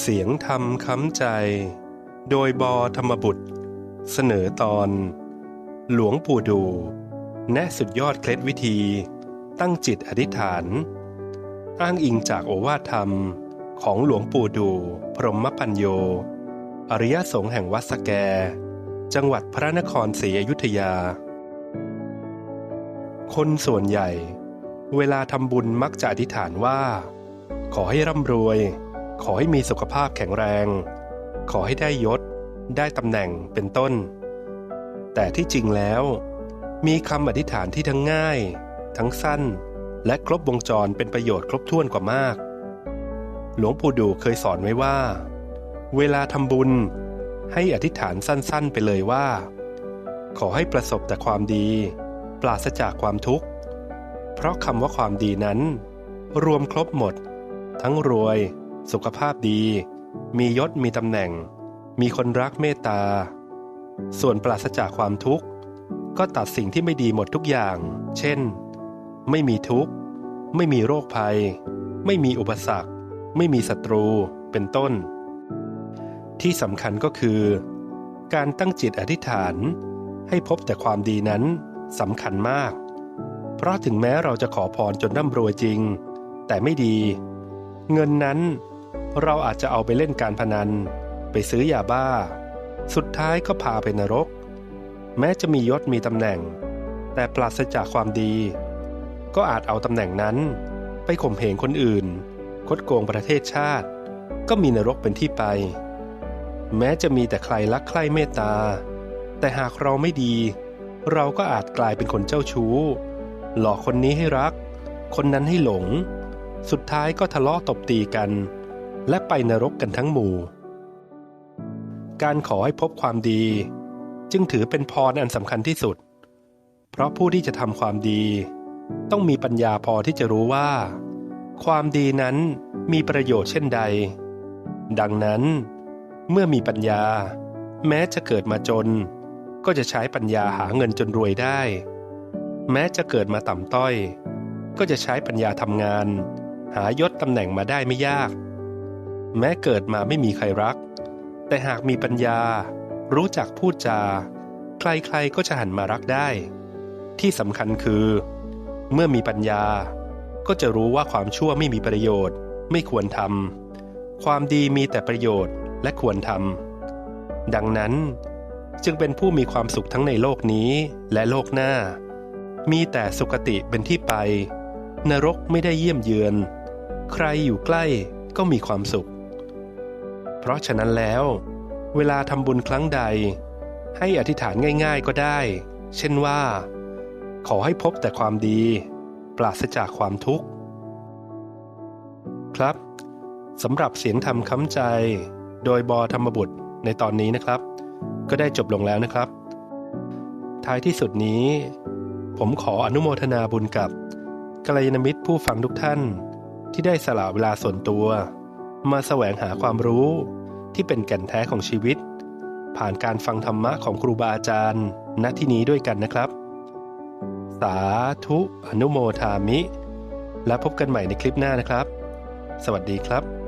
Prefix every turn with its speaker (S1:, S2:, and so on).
S1: เสียงธรรมค้ำใจ โดยบอธรรมบุตร เสนอตอน หลวงปู่ดู แนะสุดยอดเคล็ดวิธี ตั้งจิตอธิษฐาน อ้างอิงจากโอวาทธรรมของหลวงปู่ดู พรหมปัญโย อริยสงฆ์แห่งวัดสแก จังหวัดพระนครศรีอยุธยา คนส่วนใหญ่ เวลาทำบุญมักจะอธิษฐานว่า ขอให้ร่ำรวย ขอให้มีสุขภาพแข็งแรง ขอให้ได้ยศ ได้ตำแหน่งเป็นต้น แต่ที่จริงแล้ว มีคำอธิษฐานที่ทั้งง่าย ทั้งสั้น และครบวงจรเป็นประโยชน์ครบถ้วนกว่ามาก หลวงปู่ดูเคยสอนไว้ว่า เวลาทำบุญ ให้อธิษฐานสั้นๆ ไปเลยว่า ขอให้ประสบแต่ความดี ปราศจากความทุกข์ เพราะคำว่าความดีนั้น รวมครบหมด ทั้งรวย สุขภาพดี มียศมีตำแหน่ง มีคนรักเมตตา ส่วนปราศจากความทุกข์ ก็ตัดสิ่งที่ไม่ดีหมดทุกอย่าง เช่น ไม่มีทุกข์ ไม่มีโรคภัย ไม่มีอุปสรรค ไม่มีศัตรู เป็นต้น ที่สำคัญก็คือ การตั้งจิตอธิษฐาน ให้พบแต่ความดีนั้นสำคัญมาก เพราะถึงแม้เราจะขอพรจนร่ำรวยจริง แต่ไม่ดี เงินนั้น เราอาจจะเอาไปเล่นการพนัน ไปซื้อยาบ้า สุดท้ายก็พาไปนรก แม้จะมียศมีตำแหน่ง แต่ปราศจากความดี ก็อาจเอาตำแหน่งนั้น ไปข่มเหงคนอื่น คดโกงประเทศชาติ ก็มีนรกเป็นที่ไป แม้จะมีแต่ใครรักใคร่เมตตา แต่หากเราไม่ดี เราก็อาจกลายเป็นคนเจ้าชู้ หลอกคนนี้ให้รัก คนนั้นให้หลง สุดท้ายก็ทะเลาะตบตีกัน และไปนรกกันทั้งหมู่ การขอให้พบความดี จึงถือเป็นพรอันสำคัญที่สุด เพราะผู้ที่จะทำความดี ต้องมีปัญญาพอที่จะรู้ว่า ความดีนั้นมีประโยชน์เช่นใด ดังนั้น เมื่อมีปัญญา แม้จะเกิดมาจน ก็จะใช้ปัญญาหาเงินจนรวยได้ แม้จะเกิดมาต่ำต้อย ก็จะใช้ปัญญาทำงาน หายศตำแหน่งมาได้ไม่ยาก แม้เกิดมาไม่มีใครรัก แต่หากมีปัญญา รู้จักพูดจา ใครๆก็จะหันมารักได้ ที่สำคัญคือ เมื่อมีปัญญา ก็จะรู้ว่าความชั่วไม่มีประโยชน์ ไม่ควรทำความดีมีแต่ประโยชน์และควรทำดังนั้นจึงเป็นผู้มีความสุขทั้งในโลกนี้และโลกหน้า มีแต่สุคติเป็นที่ไป นรกไม่ได้เยี่ยมเยือน ใครอยู่ใกล้ก็มีความสุข เพราะฉะนั้นแล้ว เวลาทำบุญครั้งใด ให้อธิษฐานง่าย ๆก็ได้ เช่นว่า ขอให้พบแต่ความดี ปราศจากความทุกข์ ครับสำหรับเสียงธรรมค้ำใจ โดยบอธรรมบุตรในตอนนี้นะครับ ก็ได้จบลงแล้วนะครับ ท้ายที่สุดนี้ ผมขออนุโมทนาบุญกับกัลยาณมิตรผู้ฟังทุกท่านที่ได้สละเวลาส่วนตัว มาแสวงหาความรู้ที่เป็นแก่นแท้ของชีวิต ผ่านการฟังธรรมะของครูบาอาจารย์ณที่นี้ด้วยกันนะครับ สาธุอนุโมทามิ และพบกันใหม่ในคลิปหน้านะครับ สวัสดีครับ